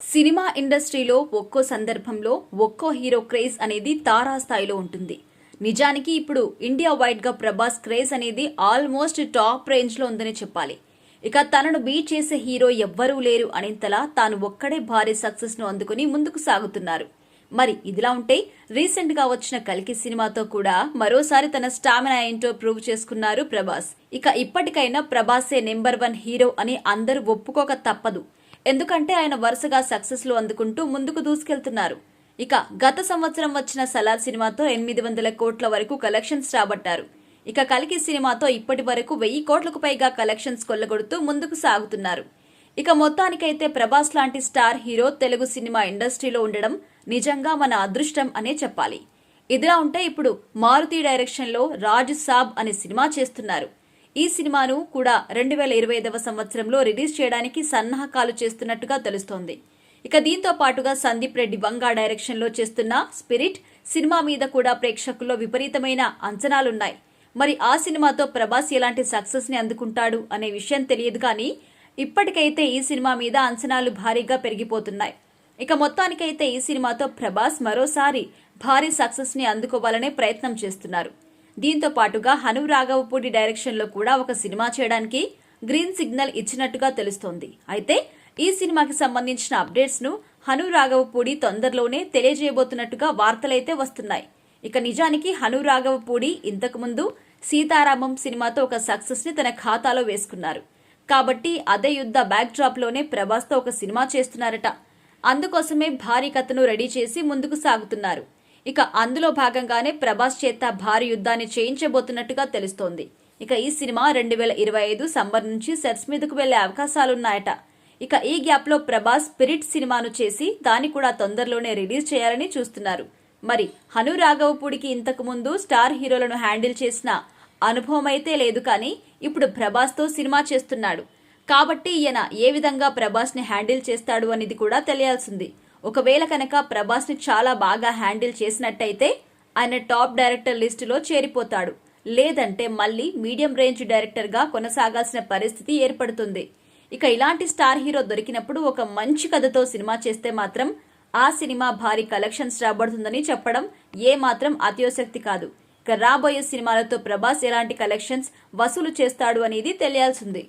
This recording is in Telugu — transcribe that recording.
సినిమా ఇండస్ట్రీలో ఒక్కో సందర్భంలో ఒక్కో హీరో క్రేజ్ అనేది తారాస్థాయిలో ఉంటుంది. నిజానికి ఇప్పుడు ఇండియా వైడ్గా ప్రభాస్ క్రేజ్ అనేది ఆల్మోస్ట్ టాప్ రేంజ్లో ఉందని చెప్పాలి. ఇక తనను బీట్ చేసే హీరో ఎవ్వరూ లేరు అనేంతలా తాను ఒక్కడే భారీ సక్సెస్ను అందుకుని ముందుకు సాగుతున్నారు. మరి ఇదిలా ఉంటే రీసెంట్గా వచ్చిన కల్కి సినిమాతో కూడా మరోసారి తన స్టామినా ఏంటో ప్రూవ్ చేసుకున్నారు ప్రభాస్. ఇక ఇప్పటికైనా ప్రభాసే నెంబర్ వన్ హీరో అని అందరూ ఒప్పుకోక తప్పదు. ఎందుకంటే ఆయన వరుసగా సక్సెస్లు అందుకుంటూ ముందుకు దూసుకెళ్తున్నారు. ఇక గత సంవత్సరం వచ్చిన సలార్ సినిమాతో ఎనిమిది వందల కోట్ల వరకు కలెక్షన్స్ రాబట్టారు. ఇక కలికి సినిమాతో ఇప్పటి వరకు వెయ్యి కోట్లకు పైగా కలెక్షన్స్ కొల్లగొడుతూ ముందుకు సాగుతున్నారు. ఇక మొత్తానికైతే ప్రభాస్ లాంటి స్టార్ హీరో తెలుగు సినిమా ఇండస్ట్రీలో ఉండడం నిజంగా మన అదృష్టం అనే చెప్పాలి. ఇదిలా ఉంటే ఇప్పుడు మారుతి డైరెక్షన్లో రాజ్ సాబ్ అనే సినిమా చేస్తున్నారు. ఈ సినిమాను కూడా రెండు వేల ఇరవై ఐదవ సంవత్సరంలో రిలీజ్ చేయడానికి సన్నాహకాలు చేస్తున్నట్టుగా తెలుస్తోంది. ఇక దీంతో పాటుగా సందీప్ రెడ్డి వంగా డైరెక్షన్లో చేస్తున్న స్పిరిట్ సినిమా మీద కూడా ప్రేక్షకుల్లో విపరీతమైన అంచనాలున్నాయి. మరి ఆ సినిమాతో ప్రభాస్ ఎలాంటి సక్సెస్ని అందుకుంటాడు అనే విషయం తెలియదు కానీ ఇప్పటికైతే ఈ సినిమా మీద అంచనాలు భారీగా పెరిగిపోతున్నాయి. ఇక మొత్తానికైతే ఈ సినిమాతో ప్రభాస్ మరోసారి భారీ సక్సెస్ని అందుకోవాలనే ప్రయత్నం చేస్తున్నారు. దీంతో పాటుగా హను రాఘవపూడి డైరెక్షన్లో కూడా ఒక సినిమా చేయడానికి గ్రీన్ సిగ్నల్ ఇచ్చినట్టుగా తెలుస్తోంది. అయితే ఈ సినిమాకి సంబంధించిన అప్డేట్స్ను హను రాఘవపూడి తొందరలోనే తెలియజేయబోతున్నట్టుగా వార్తలైతే వస్తున్నాయి. ఇక నిజానికి హను రాఘవపూడి ఇంతకుముందు సీతారామం సినిమాతో ఒక సక్సెస్ని తన ఖాతాలో వేసుకున్నారు. కాబట్టి అదే యుద్ధ బ్యాక్ డ్రాప్లోనే ప్రభాస్తో ఒక సినిమా చేస్తున్నారట. అందుకోసమే భారీ కథను రెడీ చేసి ముందుకు సాగుతున్నారు. ఇక అందులో భాగంగానే ప్రభాస్ చేత భారీ యుద్ధాన్ని చేయించబోతున్నట్టుగా తెలుస్తోంది. ఇక ఈ సినిమా రెండు వేల ఇరవై ఐదు సమ్మర్ నుంచి సెట్స్ మీదకు వెళ్ళే అవకాశాలున్నాయట. ఇక ఈ గ్యాప్లో ప్రభాస్ స్పిరిట్ సినిమాను చేసి దాన్ని కూడా తొందరలోనే రిలీజ్ చేయాలని చూస్తున్నారు. మరి హను రాఘవపూడికి ఇంతకు ముందు స్టార్ హీరోలను హ్యాండిల్ చేసిన అనుభవం అయితే లేదు కానీ ఇప్పుడు ప్రభాస్తో సినిమా చేస్తున్నాడు. కాబట్టి ఈయన ఏ విధంగా ప్రభాస్ని హ్యాండిల్ చేస్తాడు అనేది కూడా తెలియాల్సింది. ఒకవేళ కనుక ప్రభాస్ని చాలా బాగా హ్యాండిల్ చేసినట్టయితే ఆయన టాప్ డైరెక్టర్ లిస్టులో చేరిపోతాడు. లేదంటే మళ్ళీ మీడియం రేంజ్ డైరెక్టర్గా కొనసాగాల్సిన పరిస్థితి ఏర్పడుతుంది. ఇక ఇలాంటి స్టార్ హీరో దొరికినప్పుడు ఒక మంచి కథతో సినిమా చేస్తే మాత్రం ఆ సినిమా భారీ కలెక్షన్స్ రాబడుతుందని చెప్పడం ఏమాత్రం మాత్రం అత్యోశక్తి కాదు. ఇక రాబోయే సినిమాలతో ప్రభాస్ ఎలాంటి కలెక్షన్స్ వసూలు చేస్తాడు అనేది తెలియాల్సింది.